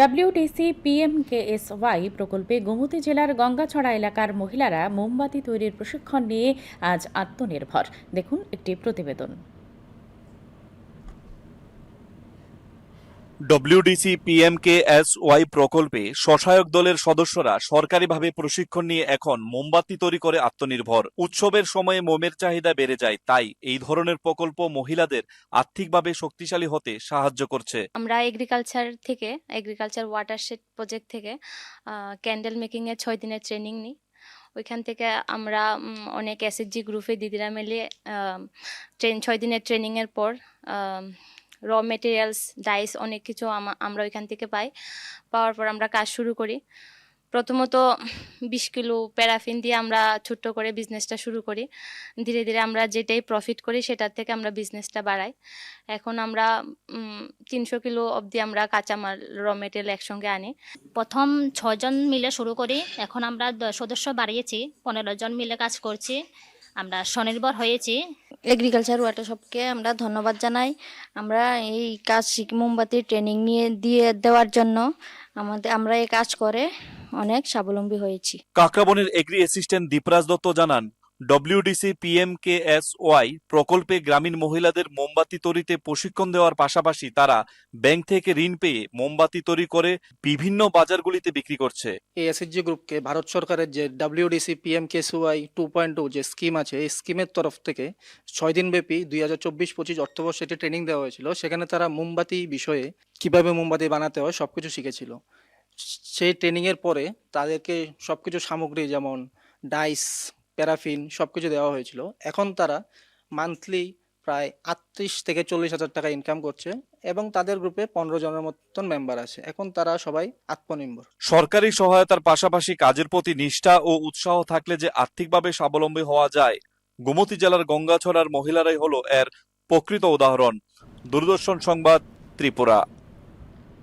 ডাব্লিউডিসি পিএমকেএসওয়াই প্রকল্পে গোমতী জেলার গঙ্গাছড়া এলাকার মহিলারা মোমবাতি তৈরির প্রশিক্ষণ নিয়ে আজ আত্মনির্ভর। দেখুন একটি প্রতিবেদন। ডব্লিউডিসি পিএমকেএসওয়াই প্রকল্পে সহায়ক দলের সদস্যরা সরকারিভাবে প্রশিক্ষণ নিয়ে এখন মোমবাতি তৈরি করে আত্মনির্ভর। উৎসবের সময়ে মোমের চাহিদা বেড়ে যায়, তাই এই ধরনের প্রকল্প মহিলাদের আর্থিকভাবে শক্তিশালী হতে সাহায্য করছে। আমরা এগ্রিকালচার থেকে এগ্রিকালচার ওয়াটারশেড প্রজেক্ট থেকে ক্যান্ডেল মেকিংয়ের ছয় দিনের ট্রেনিং নিই। ওইখান থেকে আমরা অনেক এসএসজি গ্রুপে দিদিরা মিলে ট্রেন ছয় দিনের ট্রেনিংয়ের পর র মেটেরিয়ালস ডাইস অনেক কিছু আমা- আমরা ওইখান থেকে পাই। পাওয়ার পর আমরা কাজ শুরু করি। প্রথমত বিশ কিলো প্যারাফিন দিয়ে আমরা ছোট্ট করে বিজনেসটা শুরু করি। ধীরে ধীরে আমরা যেটাই প্রফিট করি সেটার থেকে আমরা বিজনেসটা বাড়াই। এখন আমরা তিনশো কিলো অবধি আমরা কাঁচামাল র মেটেরিয়াল একসঙ্গে আনি। প্রথম ছজন মিলে শুরু করি। এখন আমরা সদস্য বাড়িয়েছি। পনেরো জন মিলে কাজ করছি। আমরা স্বনির্ভর হয়েছি। এগ্রিকালচার ওয়াটার শপকে আমরা ধন্যবাদ জানাই। আমরা এই কাজ শিখ- মোমবাতির ট্রেনিং নিয়ে দিয়ে দেওয়ার জন্য আমাদের, আমরা এই কাজ করে অনেক স্বাবলম্বী হয়েছি। কাকরাবনের এগ্রি অ্যাসিস্ট্যান্ট দীপরাজ দত্ত জানান ডব্লিউডিসি পিএমকেএসওয়াই প্রকল্পে গ্রামীণ মহিলাদের মোমবাতি তৈরিতে প্রশিক্ষণ দেওয়ার পাশাপাশি তারা ব্যাংক থেকে ঋণ পেয়ে মোমবাতি তৈরি করে বিভিন্ন বাজারগুলিতে বিক্রি করছে। এই এসএসজি গ্রুপকে ভারত সরকারের যে WDC PM KSY two point two যে স্কিম আছে, এই স্কিমের তরফ থেকে ছয় দিনব্যাপী দুই হাজার চব্বিশ পঁচিশ অর্থবর্ষে একটি ট্রেনিং দেওয়া হয়েছিল। সেখানে তারা মোমবাতি বিষয়ে কীভাবে মোমবাতি বানাতে হয় সব কিছু শিখেছিল সেই ট্রেনিংয়ের পরে তাদেরকে সব কিছু সামগ্রী যেমন ডাইস প্যারাফিন সব কিছু দেওয়া হয়েছিল। এখন তারা মান্থলি প্রায় আটত্রিশ থেকে চল্লিশ হাজার টাকা ইনকাম করছে এবং তাদের গ্রুপে পনেরো জনের মতন মেম্বার আছে। এখন তারা সবাই আত্মনির্ভর। সরকারি সহায়তার পাশাপাশি কাজের প্রতি নিষ্ঠা ও উৎসাহ থাকলে যে আর্থিকভাবে স্বাবলম্বী হওয়া যায়, গোমতী জেলার গঙ্গাছড়ার মহিলারাই হলো এর প্রকৃত উদাহরণ। দূরদর্শন সংবাদ ত্রিপুরা।